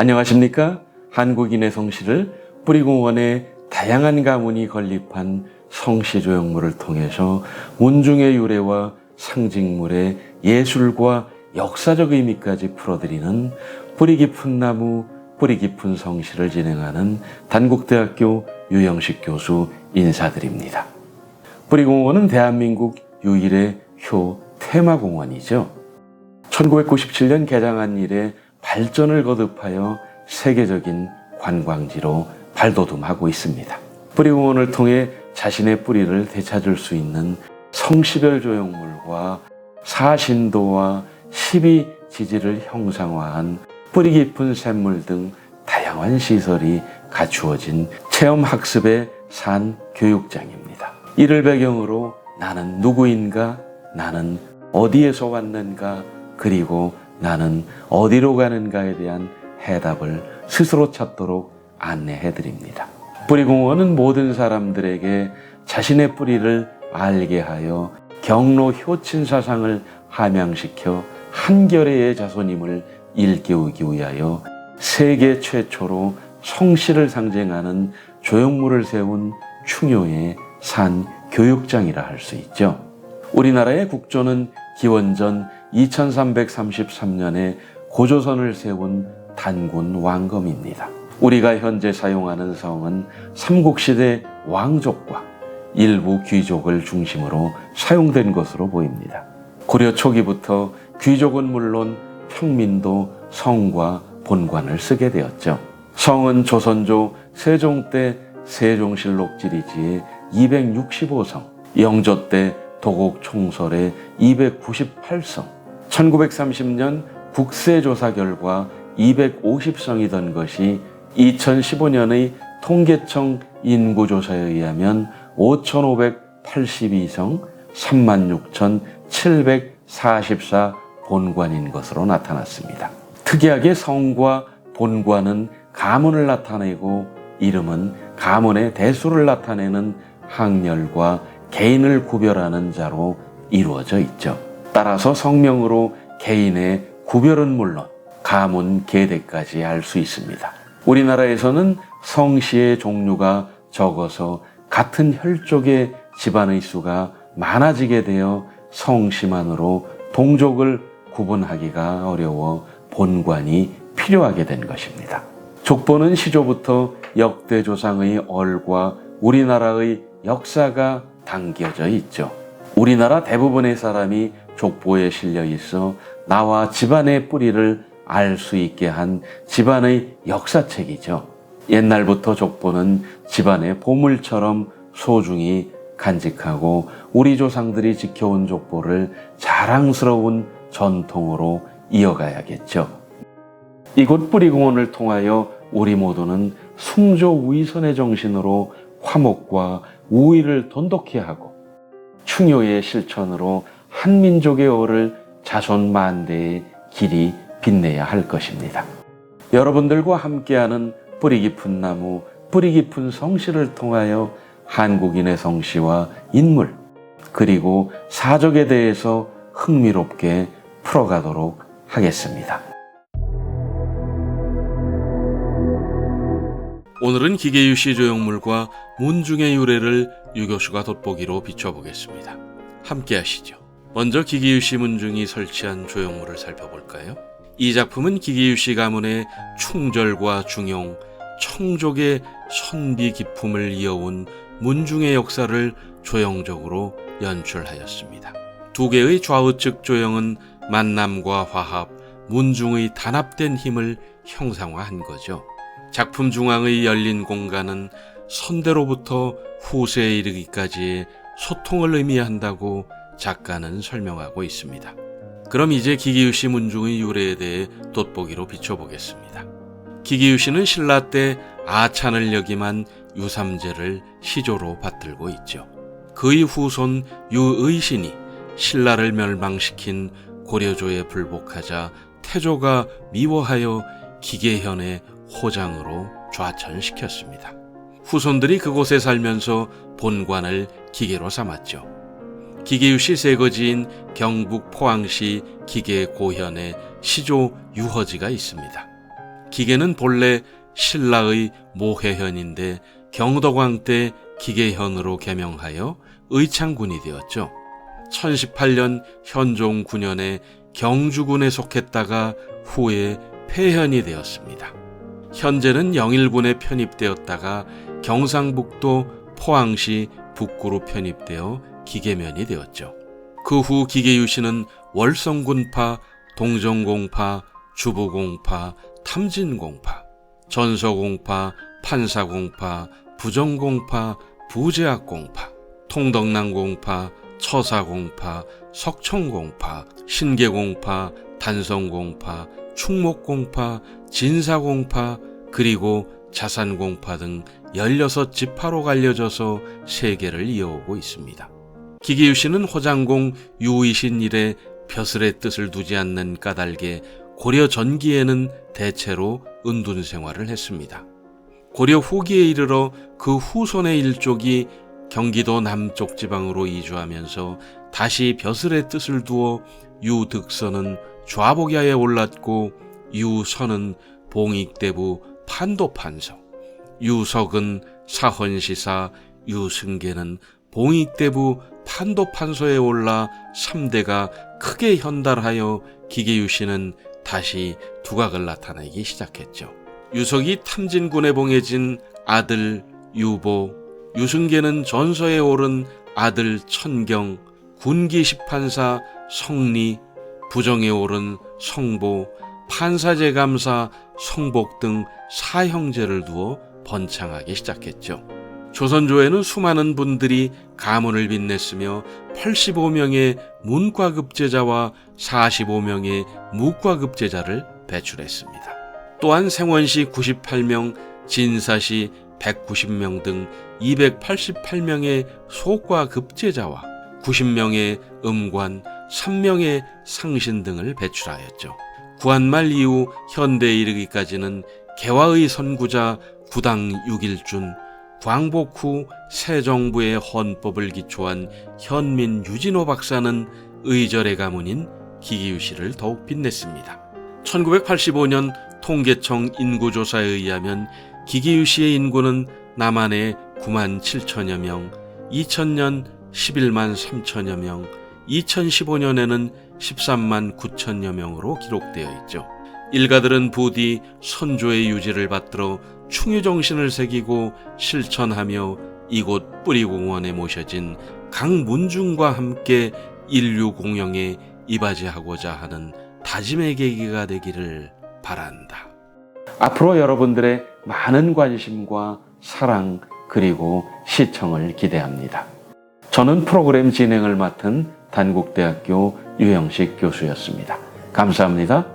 안녕하십니까? 한국인의 성씨를 뿌리공원의 다양한 가문이 건립한 성씨 조형물을 통해서 문중의 유래와 상징물의 예술과 역사적 의미까지 풀어드리는 뿌리 깊은 나무, 뿌리 깊은 성씨를 진행하는 단국대학교 유영식 교수 인사드립니다. 뿌리공원은 대한민국 유일의 효 테마공원이죠. 1997년 개장한 이래 발전을 거듭하여 세계적인 관광지로 발돋움하고 있습니다. 뿌리공원을 통해 자신의 뿌리를 되찾을 수 있는 성시별 조형물과 사신도와 십이 지지를 형상화한 뿌리 깊은 샘물 등 다양한 시설이 갖추어진 체험학습의 산 교육장입니다. 이를 배경으로 나는 누구인가, 나는 어디에서 왔는가, 그리고 나는 어디로 가는가에 대한 해답을 스스로 찾도록 안내해 드립니다. 뿌리공원은 모든 사람들에게 자신의 뿌리를 알게 하여 경로 효친 사상을 함양시켜 한결의 자손임을 일깨우기 위하여 세계 최초로 성씨를 상징하는 조형물을 세운 충효의 산 교육장이라 할 수 있죠. 우리나라의 국조는 기원전 2333년에 고조선을 세운 단군 왕검입니다. 우리가 현재 사용하는 성은 삼국시대 왕족과 일부 귀족을 중심으로 사용된 것으로 보입니다. 고려 초기부터 귀족은 물론 평민도 성과 본관을 쓰게 되었죠. 성은 조선조 세종 때 세종실록 지리지의 265성, 영조 때 도곡 총설의 298성, 1930년 국세조사 결과 250성이던 것이 2015년의 통계청 인구조사에 의하면 5,582성 36,744 본관인 것으로 나타났습니다. 특이하게 성과 본관은 가문을 나타내고 이름은 가문의 대수를 나타내는 항렬과 개인을 구별하는 자로 이루어져 있죠. 따라서 성명으로 개인의 구별은 물론 가문 계대까지 알 수 있습니다. 우리나라에서는 성씨의 종류가 적어서 같은 혈족의 집안의 수가 많아지게 되어 성씨만으로 동족을 구분하기가 어려워 본관이 필요하게 된 것입니다. 족보는 시조부터 역대 조상의 얼과 우리나라의 역사가 담겨져 있죠. 우리나라 대부분의 사람이 족보에 실려 있어 나와 집안의 뿌리를 알 수 있게 한 집안의 역사책이죠. 옛날부터 족보는 집안의 보물처럼 소중히 간직하고 우리 조상들이 지켜온 족보를 자랑스러운 전통으로 이어가야겠죠. 이곳 뿌리공원을 통하여 우리 모두는 숭조 위선의 정신으로 화목과 우위를 돈독히 하고 충효의 실천으로 한민족의 어를 자손 만대의 길이 빛내야 할 것입니다. 여러분들과 함께하는 뿌리 깊은 나무, 뿌리 깊은 성씨를 통하여 한국인의 성씨와 인물, 그리고 사적에 대해서 흥미롭게 풀어가도록 하겠습니다. 오늘은 기계유시 조형물과 문중의 유래를 유교수가 돋보기로 비춰보겠습니다. 함께 하시죠. 먼저 기계유시 문중이 설치한 조형물을 살펴볼까요? 이 작품은 기계유시 가문의 충절과 중용, 청족의 선비 기품을 이어온 문중의 역사를 조형적으로 연출하였습니다. 두 개의 좌우측 조형은 만남과 화합, 문중의 단합된 힘을 형상화한 거죠. 작품 중앙의 열린 공간은 선대로부터 후세에 이르기까지의 소통을 의미한다고 작가는 설명하고 있습니다. 그럼 이제 기기유시 문중의 유래에 대해 돋보기로 비춰보겠습니다. 기기유시는 신라 때 아찬을 역임한 유삼재를 시조로 받들고 있죠. 그의 후손 유의신이 신라를 멸망시킨 고려조에 불복하자 태조가 미워하여 기계현의 호장으로 좌천시켰습니다. 후손들이 그곳에 살면서 본관을 기계로 삼았죠. 기계유시 세거지인 경북 포항시 기계 고현에 시조 유허지가 있습니다. 기계는 본래 신라의 모해현인데 경덕왕 때 기계현으로 개명하여 의창군이 되었죠. 1018년 현종 9년에 경주군에 속했다가 후에 폐현이 되었습니다. 현재는 영일군에 편입되었다가 경상북도 포항시 북구로 편입되어 기계면이 되었죠. 그 후 기계유씨는 월성군파, 동정공파, 주부공파, 탐진공파, 전서공파, 판사공파, 부정공파, 부제학공파, 통덕랑공파, 처사공파, 석청공파, 신계공파, 단성공파, 충목공파, 진사공파, 그리고 자산공파 등 16지파로 갈려져서 세계를 이어오고 있습니다. 기계유 씨는 호장공 유이신 이래 벼슬의 뜻을 두지 않는 까닭에 고려 전기에는 대체로 은둔 생활을 했습니다. 고려 후기에 이르러 그 후손의 일족이 경기도 남쪽 지방으로 이주하면서 다시 벼슬의 뜻을 두어 유득선은 좌복야에 올랐고 유선은 봉익대부 판도판서, 유석은 사헌시사, 유승계는 봉익대부 판도판서에 올라 3대가 크게 현달하여 기계유씨는 다시 두각을 나타내기 시작했죠. 유석이 탐진군에 봉해진 아들 유보, 유승계는 전서에 오른 아들 천경, 군기 십판사 성리, 부정에 오른 성보, 판사제 감사 성복 등 사형제를 두어 번창하기 시작했죠. 조선조에는 수많은 분들이 가문을 빛냈으며 85명의 문과급제자와 45명의 무과급제자를 배출했습니다. 또한 생원시 98명, 진사시 190명 등 288명의 소과급제자와 90명의 음관, 3명의 상신 등을 배출하였죠. 구한말 이후 현대에 이르기까지는 개화의 선구자 구당 6일준, 광복 후 새 정부의 헌법을 기초한 현민 유진호 박사는 의절의 가문인 기기유씨를 더욱 빛냈습니다. 1985년 통계청 인구조사에 의하면 기기유씨의 인구는 남한에 9만 7천여 명, 2000년 11만 3천여 명, 2015년에는 13만 9천여 명으로 기록되어 있죠. 일가들은 부디 선조의 유지를 받들어 충유 정신을 새기고 실천하며 이곳 뿌리공원에 모셔진 강문중과 함께 인류 공영에 이바지하고자 하는 다짐의 계기가 되기를 바란다. 앞으로 여러분들의 많은 관심과 사랑 그리고 시청을 기대합니다. 저는 프로그램 진행을 맡은 단국대학교 유영식 교수였습니다. 감사합니다.